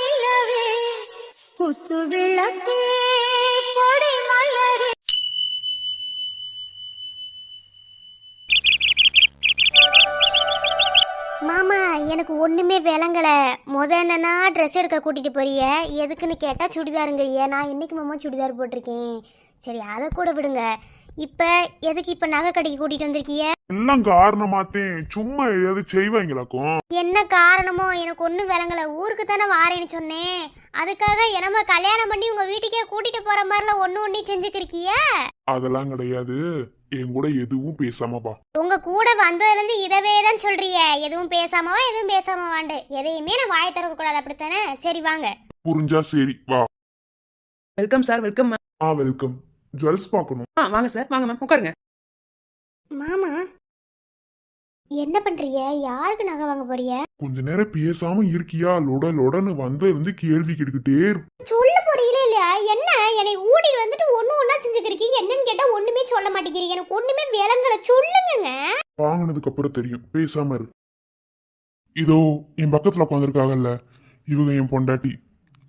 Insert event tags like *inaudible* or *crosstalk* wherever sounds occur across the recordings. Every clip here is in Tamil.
நிலவே விளக்கே கொடி மலரே. மாமா எனக்கு ஒன்றுமே விளங்கலை. முத என்னன்னா ட்ரெஸ் எடுக்க கூட்டிகிட்டு போறிய? எதுக்குன்னு கேட்டால் சுடிதாருங்கிறிய. நான் இன்னைக்கு மாமா சுடிதார் போட்டிருக்கேன். சரி அதை கூட விடுங்க. இப்போ எதுக்கு இப்போ நகை கடைக்கு கூட்டிகிட்டு வந்திருக்கீங்க? எல்லாம் காரணமாத்தேன் சும்மா ஏதாவது செய்வாங்களாக்கும் என்ன காரணமோ? எனக்கு ஒன்றும் விளங்கலை. ஊருக்கு தானே வாரேன்னு சொன்னேன். அதுக்காக என்னம்மா கல்யாணம் பண்ணி உங்கள் வீட்டுக்கே கூட்டிகிட்டு போகிற மாதிரிலாம் ஒன்று ஒன்றி செஞ்சுக்கிருக்கிய அதெல்லாம் கிடையாது. என் கூட எதுவும் பேசாம வா. உங்கள் கூட வந்ததுலேருந்து இதவே தான் சொல்கிறிய எதுவும் பேசாமவா எதுவும் பேசாம வாண்டு. எதையுமே நான் வாயை திறக்கக்கூடாது அப்படித்தானே? சரி வாங்க. புரிஞ்சா சரி வா. வெல்கம் சார் வெல்கம் ஆ வெல்கம். ஜுவல்ஸ் பார்க்கணும். ஆ வாங்க சார். வாங்க மேம். உட்காருங்க. மாமா என்ன பண்றீங்க? யாருக்கு நகை வாங்க போறீங்க? கொஞ்ச நேரம் பேசாம இருக்கியா? லொட லொடன்னு வந்த இருந்து கேள்வி கேட்டுக்கிட்டே இருப்ப சொல்ல போறீங்களே இல்லையா? என்ன? என்னை ஊடிட்டு வந்துட்டு ஒண்ணு ஒண்ணா செஞ்சுக்கிறீங்க என்னன்னு கேட்டா ஒண்ணுமே சொல்ல மாட்டேங்கிறீங்க. எனக்கு ஒண்ணுமே விளங்கல. சொல்லுங்கங்க. வாங்கினதுக்கு அப்புறம் தெரியும். பேசாம இரு. இதோ என் பக்கத்துல உட்காந்துருக்காங்கல்ல இவங்க என் பொண்டாட்டி.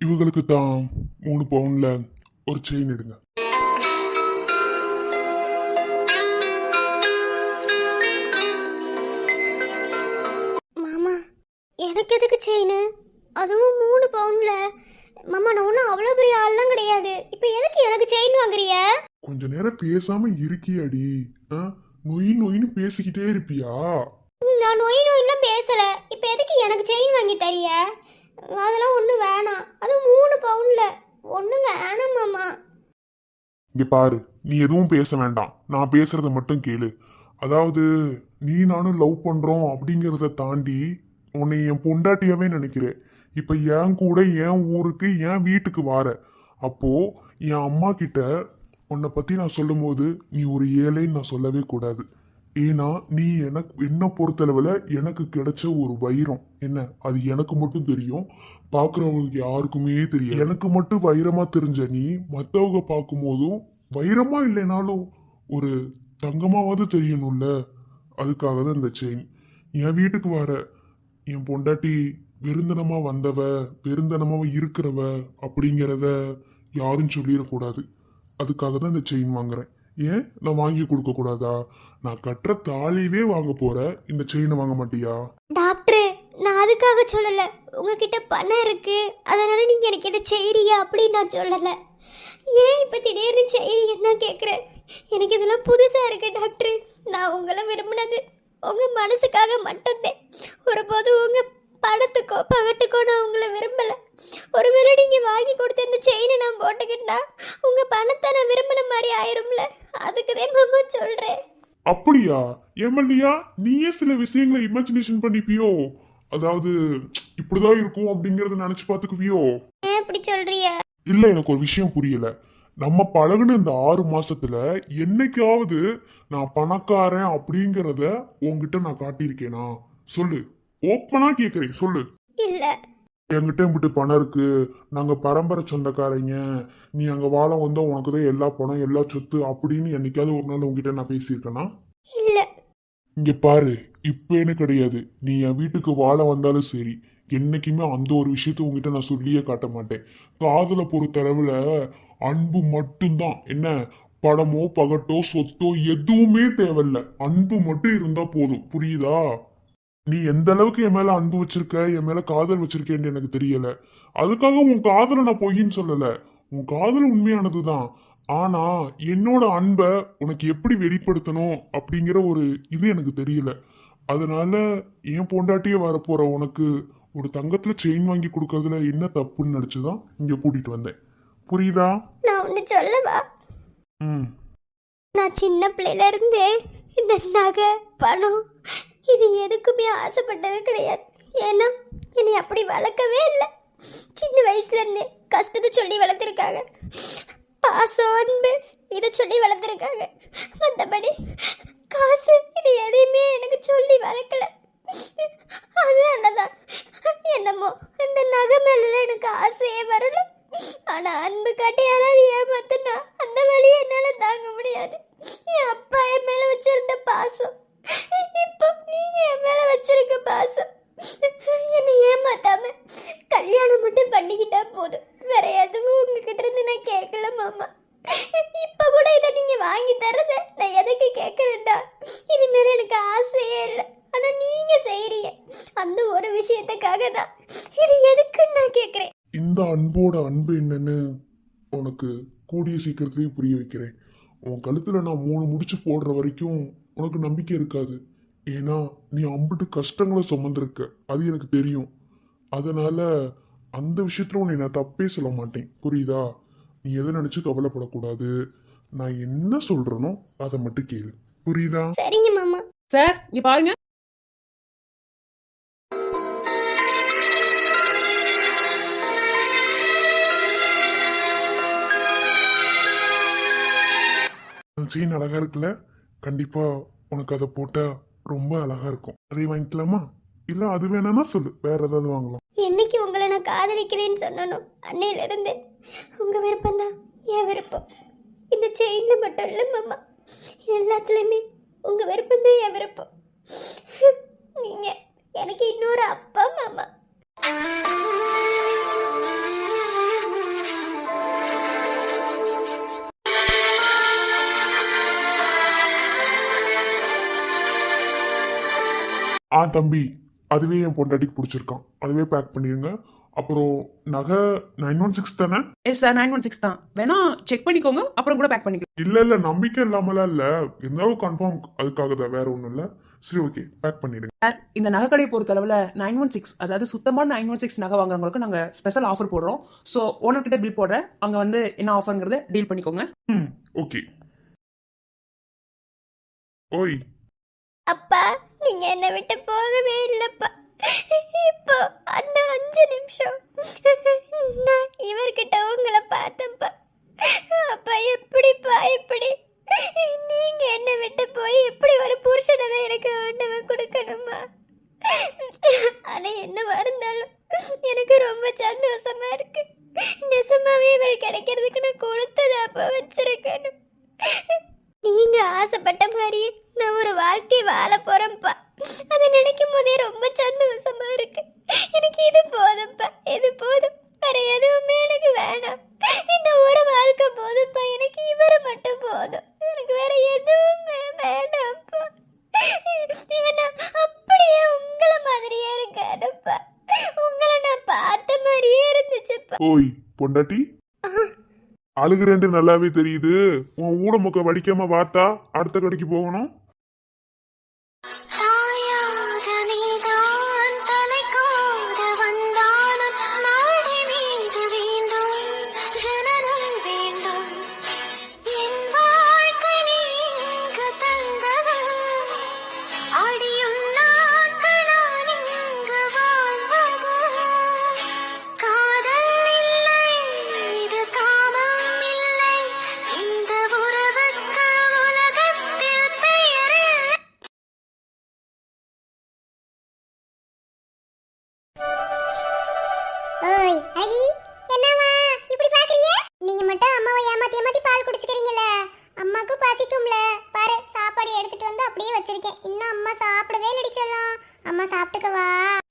இவங்களுக்கு தான் மூணு பவுன்ல ஒரு செயின் எடுங்க. மாமா எனக்கு எதுக்கு செயின் அதுவும் மூணு பவுன்ல மாமா நான் ஒன்றும் அவ்வளோ பெரிய ஆள்லாம் கிடையாது. இப்போ எதுக்கு எனக்கு செயின் வாங்குறிய கொஞ்ச நேரம் பேசாம இருக்கியாடி. ஆ? நொய் நொயின்னு பேசிக்கிட்டே இருப்பியா? நான் நொய் நொயிலாம் பேசல. இப்போ எதுக்கு எனக்கு செயின் வாங்கி தரிய அதெல்லாம் ஒன்றும் வேணாம். அது மூணு பவுன்ல ஒன்றும் வேணாம் மாமா. இங்க பாரு நீ எதுவும் பேச வேண்டாம். நான் பேசுறத மட்டும் கேளு. அதாவது நீ நானும் லவ் பண்றோம் அப்படிங்கறத தாண்டி உன்னை என் பொண்டாட்டியாவே நினைக்கிறேன். இப்ப என் கூட என் ஊருக்கு என் வீட்டுக்கு வார. அப்போ என் அம்மா கிட்ட உன்னை பத்தி நான் சொல்லும்போது நீ ஒரு ஏழைன்னு நான் சொல்லவே கூடாது. ஏன்னா நீ எனக்கு என்ன பொறுத்தளவுல எனக்கு கிடைச்ச ஒரு வைரம். என்ன? அது எனக்கு மட்டும் தெரியும். பார்க்குறவங்களுக்கு யாருக்குமே தெரியும் எனக்கு மட்டும் வைரமாக தெரிஞ்ச நீ மற்றவங்க பார்க்கும்போதும் வைரமா இல்லைனாலும் ஒரு தங்கமாவது தெரியணும்ல? அதுக்காக தான் இந்த செயின் என் வீட்டுக்கு வர என் பொண்டாட்டி விருந்தனமாக வந்தவ விருந்தனமாக இருக்கிறவ அப்படிங்கிறத யாரும் சொல்லிடக்கூடாது. அதுக்காக தான் இந்த செயின் வாங்குறேன். ஏன்? நான் வாங்கி கொடுக்கக்கூடாதா? நான் கட்டுற தாலியவே வாங்க போற. இந்த செயினை வாங்க மாட்டியா? டாக்டர் நான் அதுக்காக சொல்லல. உங்ககிட்ட பணம் இருக்கு. அதனால நீங்க எனக்கு இதை செய்யறியா அப்படின்னு நான் சொல்லல. ஏன் இப்ப திடீர்னு செய்றீங்கன்னு தான் கேக்குறேன் எனக்கு இதெல்லாம் புதுசா இருக்கு டாக்டர். நான் உங்களை விரும்பினது உங்க மனசுக்காக மட்டும்தான். ஒருபோது உங்க பணத்துக்கோ பகட்டுக்கோ நான் உங்களை விரும்பல. ஒருவேளை நீங்க வாங்கி கொடுத்த இந்த செயினை நான் போட்டுக்கிட்டா உங்க பணத்தை நான் விரும்பின மாதிரி ஆயிரும்ல? அதுக்குதான் மாமா சொல்றேன். அப்படியா? எம்எல்ஏயா நீயே சில விஷயங்களை இமேஜினேஷன் பண்ணிப்பியோ? அதாவது இப்படிதான் இருக்கும் அப்படிங்கறத நினைச்சு பாத்துக்குவியோ ஏன் இப்படி சொல்றிய? இல்ல எனக்கு ஒரு விஷயம் புரியல. நம்ம பழகுன இந்த ஆறு மாசத்துல என்னைக்காவது நான் பணக்காரன் அப்படிங்கறத உன்கிட்ட நான் காட்டியிருக்கேனா? சொல்லு. ஓப்பனா கேக்குறேன் சொல்லு. இல்ல. என்கிட்ட இப்படி பணம் இருக்கு. நாங்க பரம்பரை சொந்தக்காரங்க. நீ அங்க வாழ வந்தா உனக்கு தான் எல்லா பணம் எல்லா சொத்து அப்படின்னு என்னைக்காவது ஒரு நாள் உங்ககிட்ட நான் பேசியிருக்கேனா? இல்ல. இங்க பாரு இப்பேன்னு கிடையாது. நீ என் வீட்டுக்கு வாழ வந்தாலும் சரி என்னைக்குமே அந்த ஒரு விஷயத்த உங்ககிட்ட நான் சொல்லியே காட்ட மாட்டேன். காதலை பொறுத்தளவுல அன்பு மட்டும்தான். என்ன? படமோ பகட்டோ சொத்தோ எதுவுமே தேவையில்ல. அன்பு மட்டும் இருந்தா போதும். புரியுதா? நீ எந்த அளவுக்கு என் மேல அன்பு வச்சிருக்க என் மேல காதல் வச்சிருக்கேன்னு எனக்கு தெரியல. அதுக்காக உன் காதலை நான் பொய்ன்னு சொல்லல. உன் காதல் உண்மையானதுதான். ஆனா என்னோட அன்பை உனக்கு எப்படி வெளிப்படுத்தணும் அப்படிங்கிற ஒரு இது எனக்கு தெரியல. அதனால என் பொண்டாட்டியே வரப்போற உனக்கு ஒரு தங்கத்துல செயின் வாங்கி கொடுக்கறதுல என்ன தப்புன்னு நினைச்சுதான் இங்க கூட்டிட்டு வந்தேன். புரியுதா? நான் ஒன்று சொல்லவா? ம். நான் சின்ன பிள்ளையில இருந்தே இந்த நகை பணம் இது எதுக்குமே ஆசைப்பட்டது கிடையாது. ஏன்னா என்னை அப்படி வளர்க்கவே இல்லை. சின்ன வயசுலேருந்தே கஷ்டத்தை சொல்லி வளர்த்துருக்காங்க. பாசம் அன்பு இதை சொல்லி வளர்த்துருக்காங்க. மற்றபடி காசு இது எதையுமே எனக்கு சொல்லி வளர்க்கல. அதனால தான் என்னமோ இந்த நகை மேல எனக்கு ஆசையே வரல. ஆனா அன்பு காட்டி யாராவது ஏமாத்தினா அந்த வழியை என்னால தாங்க முடியாது. என் அப்பா என் மேல வச்சிருந்த பாசம். இப்போ நீங்கள் என் மேலே வச்சிருக்க பாசம். என்னை ஏமாத்தாம கல்யாணம் மட்டும் பண்ணிக்கிட்டால் போதும். வேற எதுவும் உங்ககிட்ட இருந்து நான் கேட்கல மாமா. இப்போ கூட இதை நீங்கள் வாங்கி தரத நான் எதுக்கு கேட்குறேன்டா? இனிமேல் எனக்கு ஆசையே இல்லை. ஆனால் நீங்கள் செய்றீங்க. அந்த ஒரு விஷயத்துக்காக தான் இது எதுக்குன்னு நான் கேட்குறேன். இந்த அன்போட அன்பு என்னன்னு உனக்கு கூடிய சீக்கிரத்திலேயே புரிய வைக்கிறேன். உன் கழுத்தில் நான் மூணு முடிச்சு போடுற வரைக்கும் உனக்கு நம்பிக்கை இருக்காது. ஏன்னா நீ அம்பிட்டு கஷ்டங்களை சுமந்திருக்க. அது எனக்கு தெரியும். அதனால அந்த விஷயத்துல உன்னை நான் தப்பே சொல்ல மாட்டேன். புரியுதா? நீ எதை நினைச்சு கவலைப்படக்கூடாது. நான் என்ன சொல்றேனோ அதை மட்டும் கேளு. புரியுதா? சரிங்க மாமா. சார் இங்க பாருங்க. அந்த செயின் அழகா இருக்குல்ல? கண்டிப்பா உனக்கு அதை போட்டா ரொம்ப அழகா இருக்கும். அதை வாங்கிக்கலாமா? இல்ல அது வேணாம்னா சொல்லு. வேற ஏதாவது வாங்கலாம். என்னைக்கு உங்களை நான் காதலிக்கிறேன்னு சொன்னனும் அன்னையில இருந்து உங்க விருப்பம் தான். என் விருப்பம். இந்த செயின்ல மட்டும் இல்லை மாமா. எல்லாத்துலயுமே உங்க விருப்பம் தான் என் விருப்பம். நீங்க எனக்கு இன்னொரு அப்பா மாமா. ஆ தம்பி. அதுவே என் பொண்டாட்டிக்கு பிடிச்சிருக்கான். அதுவே பேக் பண்ணிடுங்க அப்புறம் நகை நைன் ஒன் சிக்ஸ் தானே? Yes sir nine one six தான். வேணா செக் பண்ணிக்கோங்க அப்புறம் கூட பேக் பண்ணிக்கலாம். இல்ல இல்ல நம்பிக்கை இல்லாமலாம் இல்ல. இருந்தாலும் கன்ஃபார்ம் அதுக்காக தான் வேற ஒண்ணும் இல்ல. சரி ஓகே பேக் பண்ணிடுங்க. சார் இந்த நகைக்கடையை பொறுத்தளவில் நைன் ஒன் சிக்ஸ் அதாவது சுத்தமான நைன் ஒன் சிக்ஸ் நகை வாங்குறவங்களுக்கு நாங்கள் ஸ்பெஷல் ஆஃபர் போடுறோம். ஸோ ஓனர்கிட்ட பில் போடுறேன். அங்கே வந்து என்ன ஆஃபருங்கிறத டீல் பண்ணிக்கோங்க. ம் ஓகே ஓய். அப்பா நீங்க என்னை விட்டு போகவே இல்லப்பா. இப்போ அந்த அஞ்சு நிமிஷம் நான் இவர்கிட்ட உங்களை பார்த்தப்பா. அப்பா எப்படிப்பா எப்படி நீங்க என்னை விட்டு போய் இப்படி ஒரு புருஷனை தான் எனக்கு ஆண்டவன் கொடுக்கணுமா? ஆனா என்னவா இருந்தாலும் எனக்கு ரொம்ப சந்தோஷமா இருக்கு. நிஜமாவே இவர் கிடைக்கிறதுக்கு நான் கொடுத்ததை அப்ப வச்சிருக்கணும். நீங்க ஆசைப்பட்ட மாதிரியே நான் ஒரு வாழ்க்கை வாழ போறேன்ப்பா. அதை நினைக்கும் போதே ரொம்ப சந்தோஷமா இருக்கு. எனக்கு இது போதும்ப்பா இது போதும். வேற எதுவுமே எனக்கு வேணாம். இந்த ஒரு வாழ்க்கை போதும்ப்பா எனக்கு இவர் மட்டும் போதும். எனக்கு வேற எதுவுமே வேணாம்ப்பா. ஏன்னா அப்படியே உங்களை மாதிரியே இருக்காதுப்பா. உங்களை நான் பார்த்த மாதிரியே இருந்துச்சுப்பா. ஓய் பொண்டாட்டி? அழுகுறேன்ட்டு நல்லாவே தெரியுது. உன் ஊடமுக்க வடிக்காம பார்த்தா அடுத்த கடைக்கு போகணும்? அம்மா சாப்பிட்டுக்கவா ரொம்ப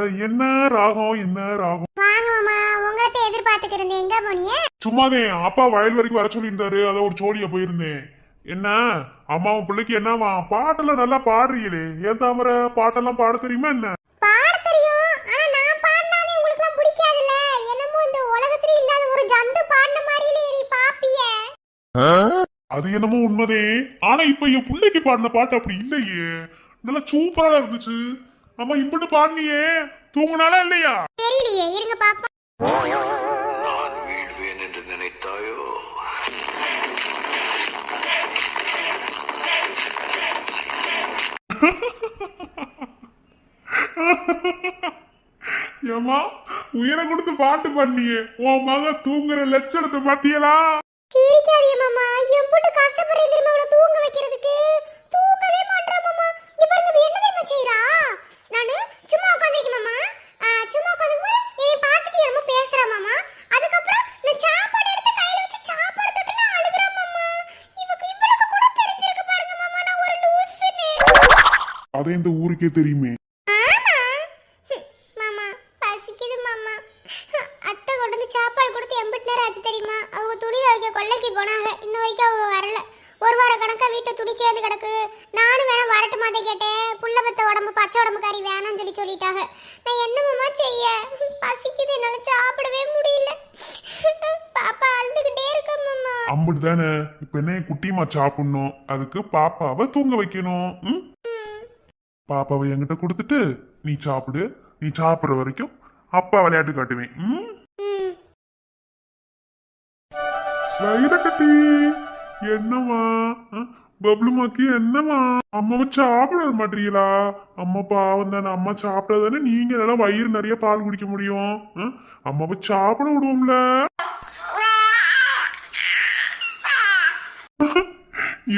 அட என்ன ராகம் என்ன ராகம்? வாங்க மாமா உங்களை எதிர்பார்த்துக்கு இருந்தேன். எங்க போனீங்க? சும்மாதே அப்பா வயல் வரைக்கும் வர சொல்லியிருந்தாரு. அதை ஒரு ஜோடியா போயிருந்தேன். என்ன? அம்மாவும் பிள்ளைக்கு என்னவா பாட்டெல்லாம் நல்லா பாடுறீங்களே. ஏன் தாமரை பாட்டெல்லாம் பாட தெரியுமா என்ன? பாட தெரியும். ஆனா நான் பாடினாலே உங்களுக்கு எல்லாம் பிடிக்காதுல்ல. என்னமோ இந்த உலகத்துல இல்லாத ஒரு ஜந்து பாடின மாதிரிலே நீ பாப்பிய. அது என்னமோ உண்மைதே. ஆனா இப்ப என் பிள்ளைக்கு பாடின பாட்டு அப்படி இல்லையே. நல்லா சூப்பரா இருந்துச்சு. அம்மா இப்படி பாடினியே. தூங்குனாலா இல்லையா? தெரியலையே இருங்க பாப்போம். நான் வீழ்வேன் என்று நினைத்தாயோ? ஏமா உயிரை கொடுத்து பாட்டு பண்ணியே உன் மக தூங்குற லட்சணத்தை பாத்தியலா சிரிக்காதீங்க மாமா. எம்புட்டு கஷ்டப்படுறேன் தெரியுமா? அவளை தூங்க வைக்கிறதுக்கு தூங்கவே மாட்டா மாமா இங்க பாருங்க இவ என்ன தெரியுமா செய்றா நானு சும்மா உட்காந்துருக்கேன் மாமா ஆ, சும்மா உட்காந்து என்னை பார்த்துட்டு என்னமோ பேசுறா மாமா அதுக்கப்புறம் நான் சாப்பாடு எடுத்து கையில வச்சு சாப்பாடு தொட்டு நான் அழுகுறேன் மாமா இவக்கு இவ்வளவு கூட தெரிஞ்சிருக்கு பாருங்க மாமா நான் ஒரு லூசுன்னு அதை இந்த ஊருக்கே தெரியுமே. மாமா பசிக்குது மாமா. அத்தை கொண்டு வந்து சாப்பாடு கொடுத்து எம்பிட்டு நேரம் ஆச்சு தெரியுமா? அவங்க துணி கொல்லைக்கு போனாங்க. இன்ன வரைக்கும் அவங்க வரல. ஒரு வார கணக்கா வீட்டை துணி சேர்ந்து கிடக்கு. நானும் வேணா வரட்டுமாதே கேட்டேன். புள்ள பத்த உடம்பு பச்சை உடம்பு கறி வேணாம்னு சொல்லி சொல்லிட்டாங்க. நான் என்ன மாமா செய்ய? பசிக்குது என்னால சாப்பிடவே முடியல. பாப்பா அழுதுகிட்டே இருக்க மாமா. அம்பிட்டு தானே. இப்ப என்ன என் குட்டிமா சாப்பிடணும்? அதுக்கு பாப்பாவை தூங்க வைக்கணும்? பாப்பாவை என்கிட்ட கொடுத்துட்டு நீ சாப்பிடு நீ சாப்பிடுற வரைக்கும் அப்பா விளையாட்டு காட்டுவேன். ம்? ம் வைரக்கட்டி என்னம்மா? அஹ், பப்ளுமாக்கி என்னம்மா? அம்மாவை சாப்பிட விட மாட்டீங்களா? அம்மா பாவம் தானே அம்மா சாப்பிட்டா தானே நீங்க நல்லா வயிறு நிறைய பால் குடிக்க முடியும். அம்மாவை சாப்பிட விடுவோம்ல.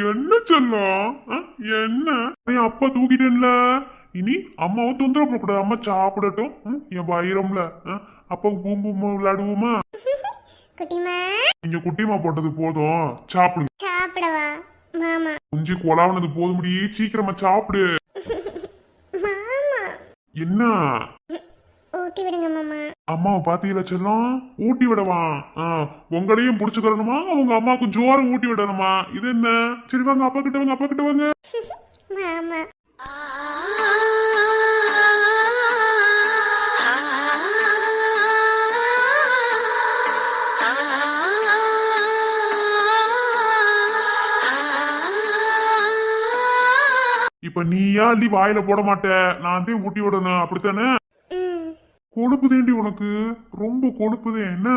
என்ன சொல்லும் என்ன? என் அப்பா தூக்கிட்டேன்ல இனி அம்மாவை தொந்தரவு பண்ணக்கூடாது. அம்மா சாப்பிடட்டும். என் வயிறம்ல அப்பா பூம் பூம் விளையாடுவோமா? குட்டிமா? நீங்க குட்டிமா போட்டது போதும். சாப்பிடுங்க. சாப்பிடவா? மாமா. குஞ்சு கொலாவனது போதும் முடியே சீக்கிரமா சாப்பிடு. மாமா. என்ன? ஊட்டி விடுங்க மாமா. அம்மாவை பாத்தீங்களா செல்லம்? ஊட்டி விடவா? உங்களையும் புடிச்சுக்கிறணுமா? உங்க அம்மாவுக்கும் ஜோரம் ஊட்டி விடணுமா? இது என்ன? சரி வாங்க அப்பா கிட்ட வாங்க அப்பா கிட்ட வாங்க. *laughs* இப்ப நீயா அள்ளி வாயில போட மாட்ட. நான் தான் ஊட்டி விடணும். அப்படித்தானே? கொழுப்பு தேண்டி உனக்கு. ரொம்ப கொழுப்புதே என்ன?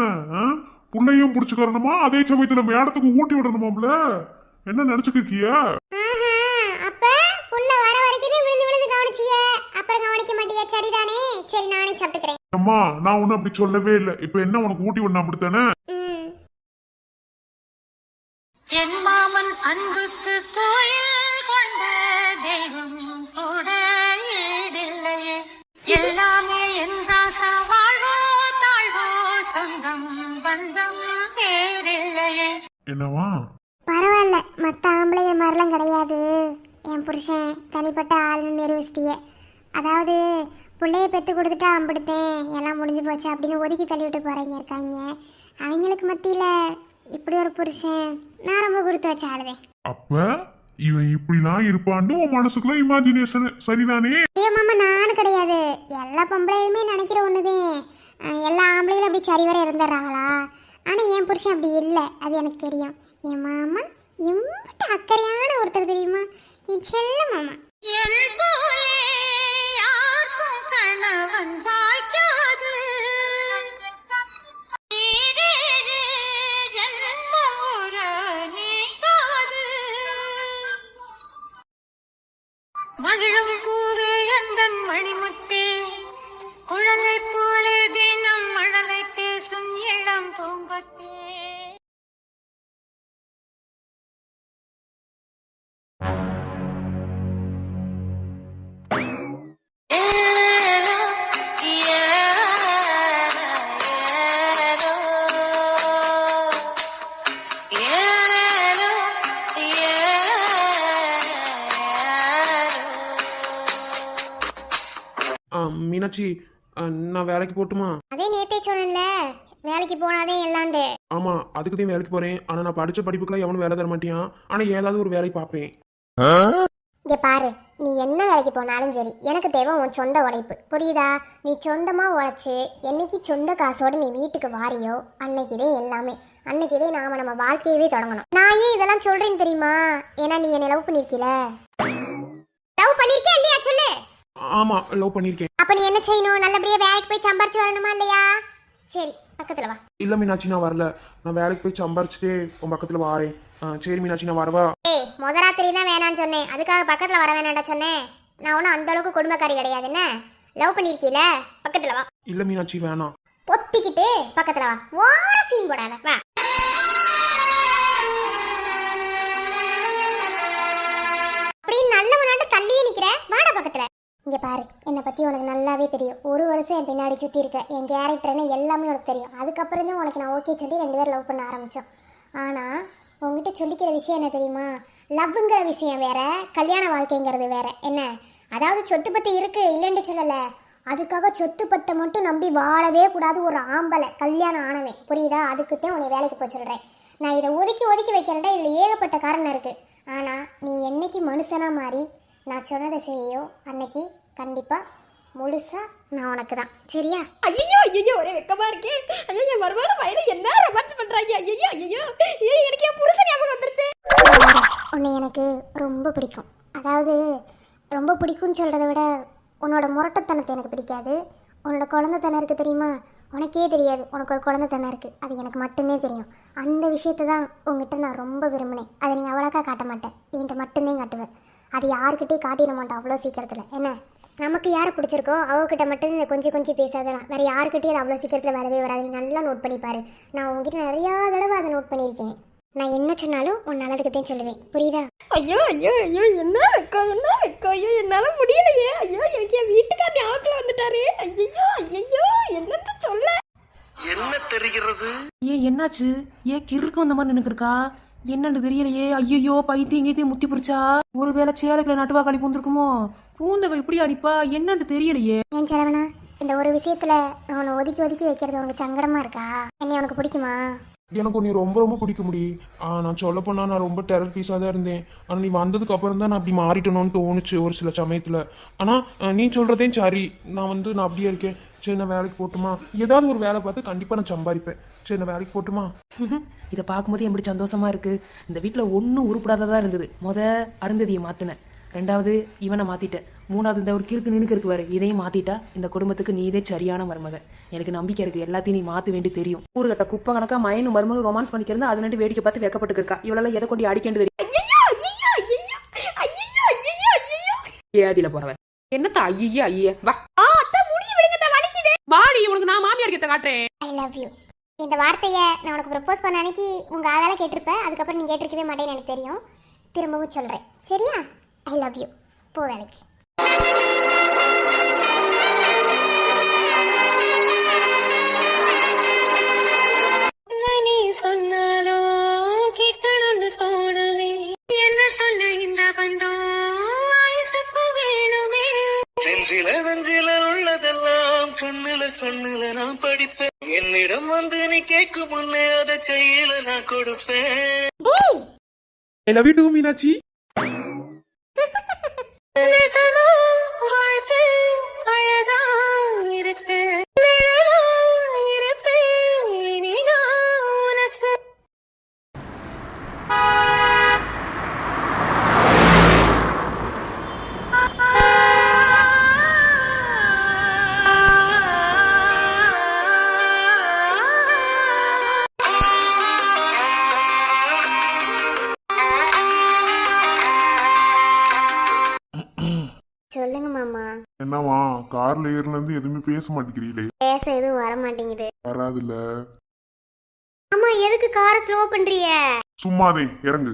புள்ளையும் புடிச்சுக்கிறணுமா அதே சமயத்துல மேடத்துக்கு ஊட்டி விடணுமாம்ல? என்ன நினைச்சுக்கிறியா ஆஹா, அப்ப புள்ள வர வரைக்கும் விழுந்து விழுந்து கவனிச்சிய. அப்புறம் கவனிக்க மாட்டியா. சரிதானே? சரி நானே சாப்பிட்டுக்கிறேன். அம்மா நான் ஒன்னும் அப்படி சொல்லவே இல்லை. இப்ப என்ன உனக்கு ஊட்டி விடணும் அப்படித்தானே? ம். என் மாமன் அன்புக்கு கோயில் என்னவா? பரவாயில்ல. மற்ற ஆம்பளைங்க மாதிரிலாம் கிடையாது. என் புருஷன் தனிப்பட்ட ஆளுன்னு நிரூபிச்சிட்டிய. அதாவது பிள்ளைய பெற்று கொடுத்துட்டா அம்பிடுத்தேன். எல்லாம் முடிஞ்சு போச்சு அப்படின்னு ஒதுக்கி தள்ளி விட்டு போகிறவங்க இருக்காங்க. அவங்களுக்கு மத்தியில் இப்படி ஒரு புருஷன் நான் ரொம்ப கொடுத்து வச்ச ஆளுவேன் அப்ப இவன் இப்படிலாம் இருப்பான்னு உன் மனசுக்குள்ள இமேஜினேஷன் சரிதானே? ஐயோ மாமா நானும் கிடையாது. எல்லா பொம்பளையுமே நினைக்கிற ஒண்ணுதான் எல்லா ஆம்பளைகளும் அப்படி சரிவர இருந்துடுறாங்களா? ஆனால் என் புருஷன் அப்படி இல்லை. அது எனக்கு தெரியும். என் மாமா எம்பிட்டு அக்கறையான ஒருத்தர் தெரியுமா? என் செல்ல மாமா. மகிழும் பூவே அந்தன் மணிமுத்தே. குழலை போலே தினம் மழலை பேசும் இளம் பூங்கொத்தே. மீனாட்சி நான் வேலைக்கு போட்டுமா? சொன்னேன்ல வேலைக்கு போனாதே எல்லாண்டு ஆமாம் அதுக்கு தான் வேலைக்கு போகிறேன் ஆனால் நான் படித்த படிப்புக்கெல்லாம் எவனும் வேலை தர மாட்டியான் ஆனால் ஏதாவது ஒரு வேலை பார்ப்பேன். இங்க பாரு நீ என்ன வேலைக்கு போனாலும் சரி எனக்கு தேவை உன் சொந்த உழைப்பு. புரியுதா? நீ சொந்தமா உழைச்சு என்னைக்கு சொந்த காசோட நீ வீட்டுக்கு வாரியோ அன்னைக்குதே எல்லாமே. அன்னைக்குதே நாம நம்ம வாழ்க்கையவே தொடங்கணும். நான் ஏன் இதெல்லாம் சொல்றேன்னு தெரியுமா? ஏன்னா நீ என்னை லவ் பண்ணிருக்கீல. லவ் பண்ணிருக்கே இல்லையா? சொல்லு. ஆமாம் லவ் பண்ணியிருக்கேன் அப்ப நீ என்ன செய்யணும்? நல்லபடியா வேலைக்கு போய் சம்பாரிச்சு வரணுமா இல்லையா? சரி பக்கத்துல வா. இல்லை மீனாட்சி நான் வரல. நான் வேலைக்கு போய் சம்பாரிச்சுட்டே உன் பக்கத்தில் வாரேன். அஹ், சரி மீனாட்சி நான் வரவா? ஏய் முத ராத்திரி தான் வேணாம்னு சொன்னேன். அதுக்காக பக்கத்துல வர வேணாம்டா சொன்னேன். நான் ஒன்றும் அந்த அளவுக்கு குடும்பக்காரி கிடையாது என்ன? லவ் பண்ணிருக்கீல? பக்கத்துல வா. இல்லை மீனாட்சி வேணாம். பொத்திக்கிட்டு பக்கத்துல வா. ஓர சீன் போடாத. வா. அப்படி நல்லவனாட்டு தள்ளியே நிக்கிற. வாடா பக்கத்துல. இங்கே பாரு என்னை பற்றி உனக்கு நல்லாவே தெரியும். ஒரு வருஷம் என் பின்னாடி சுற்றி இருக்க என் கேரக்டர்னு எல்லாமே உனக்கு தெரியும். அதுக்கப்புறம் தான் உனக்கு நான் ஓகே சொல்லி ரெண்டு பேரும் லவ் பண்ண ஆரம்பித்தோம் ஆனால் உங்ககிட்ட சொல்லிக்கிற விஷயம் என்ன தெரியுமா? லவ்ங்கிற விஷயம் வேற கல்யாண வாழ்க்கைங்கிறது வேற. என்ன? அதாவது சொத்து பற்றி இருக்கு இல்லைன்னு சொல்லலை. அதுக்காக சொத்து பத்தை மட்டும் நம்பி வாழவே கூடாது ஒரு ஆம்பளை கல்யாணம் ஆனவன். புரியுதா? அதுக்குத்தான் உன்னை வேலைக்கு போய் சொல்கிறேன் நான் இதை ஒதுக்கி ஒதுக்கி வைக்கிறேன்டா இதில் ஏகப்பட்ட காரணம் இருக்குது ஆனால் நீ என்னைக்கு மனுஷனாக மாறி நான் சொன்னதை செய்யோ? அன்னைக்கு கண்டிப்பாக முழுசா நான் உனக்கு தான் சரியா? ஐயோ ஐயோ ஒரே வெக்கமா இருக்கே. ஐயோ மருமகள பையனை என்ன ரொமான்ஸ் பண்றாங்க? ஐயோ ஐயோ ஐயோ எனக்கு என் புருஷன் ஞாபகம் வந்துருச்சு. உன்னை எனக்கு ரொம்ப பிடிக்கும். அதாவது ரொம்ப பிடிக்கும்னு சொல்கிறத விட உன்னோட முரட்டத்தனத்தை எனக்கு பிடிக்காது. உன்னோட குழந்தைத்தனம் இருக்குது தெரியுமா? உனக்கே தெரியாது. உனக்கு ஒரு குழந்தைத்தனம் இருக்குது அது எனக்கு மட்டும்தான் தெரியும். அந்த விஷயத்தை தான் உங்ககிட்ட நான் ரொம்ப விரும்பினேன். அதை நீ அவ்வளோக்கா காட்ட மாட்டேன். என்கிட்ட மட்டும்தான் காட்டுவேன் அது யாருக்கிட்டையும் காட்டிட மாட்டேன் அவ்வளோ சீக்கிரத்தில். என்ன? நமக்கு யாரை பிடிச்சிருக்கோ அவகிட்ட மட்டும் இந்த கொஞ்சம் கொஞ்சம் பேசாதலாம். வேறு யாருக்கிட்டையும் அது அவ்வளோ சீக்கிரத்தில் வரவே வராது. நீ நல்லா நோட் பண்ணி பாரு நான் உங்ககிட்ட நிறையா தடவை அதை நோட் பண்ணியிருக்கேன். நான் என்ன சொன்னாலும் உன் நல்லதுக்குத்தான் சொல்லுவேன். புரியுதா? ஐயோ ஐயோ ஐயோ என்ன வெக்கம் என்ன வெக்கம் ஐயோ என்னால முடியலையே. ஐயோ எனக்கு என் வீட்டுக்கார் ஞாபகத்துல வந்துட்டாரே. ஐயோ ஐயோ என்னத்த சொல்ல? என்ன தெரிகிறது? ஏன் என்னாச்சு? ஏன் கிறுக்கு வந்த மாதிரி நினைக்கிறக்கா என்னன்னு தெரியலையே. ஐயோ பைத்தியம் கீத்தியம் முத்தி பிடிச்சா? ஒருவேளை சேலைக்குள்ள நட்டுவா களி பூந்திருக்குமோ? பூந்தவ இப்படி அடிப்பா? என்னன்னு தெரியலையே. ஏன் சரவணா இந்த ஒரு விஷயத்துல நான் உன்னை ஒதுக்கி ஒதுக்கி வைக்கிறது உனக்கு சங்கடமா இருக்கா? என்னை உனக்கு பிடிக்குமா? எனக்கு நீ ரொம்ப ரொம்ப பிடிக்க முடியும் ஆ நான் சொல்ல போனா நான் ரொம்ப டெரர் பீஸாக தான் இருந்தேன். ஆனால் நீ வந்ததுக்கு அப்புறம் தான் நான் அப்படி மாறிட்டணும்னு தோணுச்சு ஒரு சில சமயத்தில். ஆனால் நீ சொல்கிறதே சரி. நான் வந்து நான் அப்படியே இருக்கேன். சரி நான் வேலைக்கு போட்டுமா? ஏதாவது ஒரு வேலை பார்த்து கண்டிப்பாக நான் சம்பாதிப்பேன். சரி நான் வேலைக்கு போட்டுமா? *laughs* இதை பார்க்கும்போது எப்படி சந்தோஷமா இருக்கு. இந்த வீட்டில் ஒன்றும் உருப்படாததா இருந்தது. முத அருந்ததியை மாற்றினேன் ரெண்டாவது இவனை மாற்றிட்டேன் மூணாவது இந்த ஒரு கிறுக்கு நினுக்கு இருக்கு வேறு இதையும் மாற்றிட்டா இந்த குடும்பத்துக்கு நீதே சரியான மருமக. எனக்கு நம்பிக்கை இருக்கு. எல்லாத்தையும் நீ மாற்ற வேண்டி தெரியும். ஊருகட்ட குப்பை கணக்கா மயனும் மருமக ரொமான்ஸ் பண்ணிக்கிறதா அது நட்டு வேடிக்கை பார்த்து வெக்கப்பட்டு இருக்கா. இவளெல்லாம் எதை கொண்டு அடிக்கண்டு தெரியும். ஐயோ ஏதில போறவன். என்னத்தா ஐயே ஐயே வா ஆ அத்தை முடிய விடுங்க இந்த வலிக்குது வாடி உனக்கு நான் மாமியார் கிட்ட காட்டுறேன். ஐ லவ் யூ இந்த வார்த்தையை நான் உனக்கு ப்ரப்போஸ் பண்ண அன்னைக்கு உங்கள் ஆதால கேட்டிருப்ப அதுக்கப்புறம் நீ கேட்டிருக்கவே மாட்டேன்னு எனக்கு தெரியும். திரும்பவும் சொல்கிறேன் சரியா? ஐ லவ் யூ போ வேலைக்கு. நீ சொன்னாலோ கண்ணுல கண்ணுல நான் படிப்பேன். என்னிடம் வந்து நீ கேட்கும் முன்னே அத கையில நான் கொடுப்பேன். டேய் I love you too Meenakshi என்னவா கார்ல ஏறில இருந்து எதுவுமே பேச மாட்டேங்கிறீங்களே. பேச எதுவும் வர மாட்டேங்குது வராதுல்ல. ஆமா எதுக்கு காரை ஸ்லோ பண்றிய சும்மாதே இறங்கு.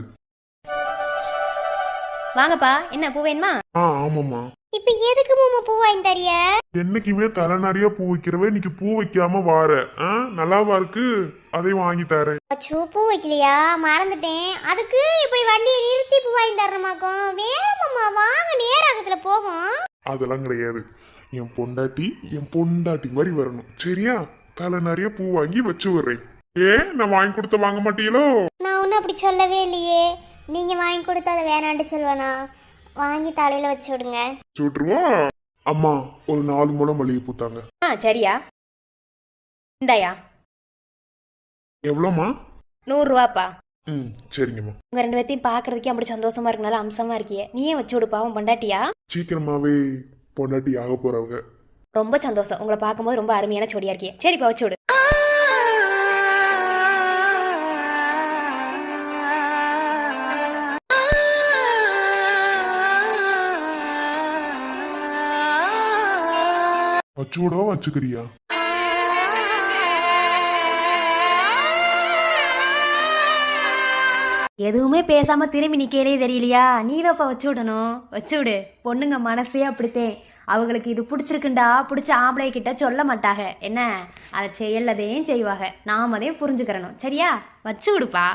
வாங்கப்பா என்ன பூ வேணுமா? ஆ ஆமாம்மா. இப்ப எதுக்கு மாமா பூ வாங்கி தரிய என்னைக்குமே தலை நிறைய பூ வைக்கிறவே இன்னைக்கு பூ வைக்காம வார. ஆ நல்லாவா இருக்கு? அதை வாங்கி தரேன். அச்சோ பூ வைக்கலையா? மறந்துட்டேன். அதுக்கு இப்படி வண்டியை நிறுத்தி பூ வாங்கி தரணுமாக்கும்? வேணாம் மாமா வாங்க நேராகத்துல போவோம். அதெல்லாம் கிடையாது. என் பொண்டாட்டி என் பொண்டாட்டி மாதிரி வரணும். சரியா? தலை நிறைய பூ வாங்கி வச்சு விடுறேன். ஏ நான் வாங்கி கொடுத்த வாங்க மாட்டீங்களோ? நான் ஒன்றும் அப்படி சொல்லவே இல்லையே. நீங்கள் வாங்கி கொடுத்து அதை வேணான்ட்டு சொல்வேனா வாங்கி தலையில் வச்சு விடுங்க. சுட்டுருவா அம்மா ஒரு நாலு முளம் மல்லிகை பூத்தாங்க ஆ சரியா. இந்தாயா. எவ்வளோம்மா? நூறுரூவாப்பா ம். சரிங்கம்மா உங்க ரெண்டு பேர்த்தையும் பார்க்கறதுக்கே அப்படி சந்தோஷமா இருக்கனால அம்சமா இருக்கியே. நீயே வச்சு விடுப்பா அவன் பொண்டாட்டியா? சீக்கிரமாவே பொண்டாட்டி ஆக போறவங்க. ரொம்ப சந்தோஷம். உங்களை பார்க்கும்போது ரொம்ப அருமையான ஜோடியா இருக்கியே சரிப்பா வச்சு விடு. வச்சோடவா வச்சுக்கிறியா? எதுவுமே பேசாம திரும்பி நிக்கிறே தெரியலையா? நீதப்பா வச்சு விடணும். வச்சு விடு. பொண்ணுங்க மனசே அப்படித்தேன் அவங்களுக்கு இது பிடிச்சிருக்குண்டா? பிடிச்ச ஆம்பளை கிட்ட சொல்ல மாட்டாக. என்ன? அதை செயல்லதையும் செய்வாங்க நாம அதையும் புரிஞ்சுக்கிறணும். சரியா? வச்சு விடுப்பா.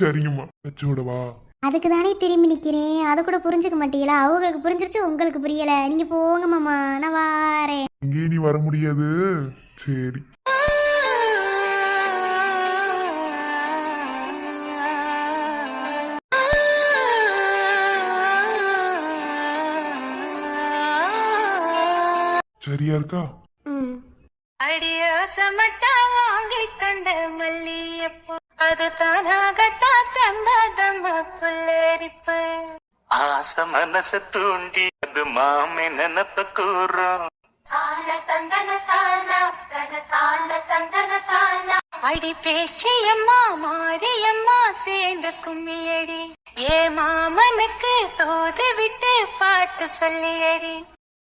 சரிங்கம்மா. வச்சோடவா அதுக்கு தானே திரும்பி நிற்கிறேன் அதை கூட புரிஞ்சுக்க மாட்டீங்களா? அவங்களுக்கு புரிஞ்சிருச்சு உங்களுக்கு புரியலை. நீங்கள் போங்க மாமா. நான் வாரேன். இங்கே நீ வர முடியாது. சரி. சரியா இருக்கா? ம். அடியாசமட்டா வாங்கி தந்த மல்லியப்பூ. அது தானாகத்தான் தந்தாதம்மா புல்லரிப்பு ஆசை மனச தூண்டி அது மாமே நினப்ப கூறும் அடி பேச்சியம்மா மாரியம்மா சேர்ந்து கும்மியடி. ஏ மாமனுக்கு தோது விட்டு பாட்டு சொல்லியடி.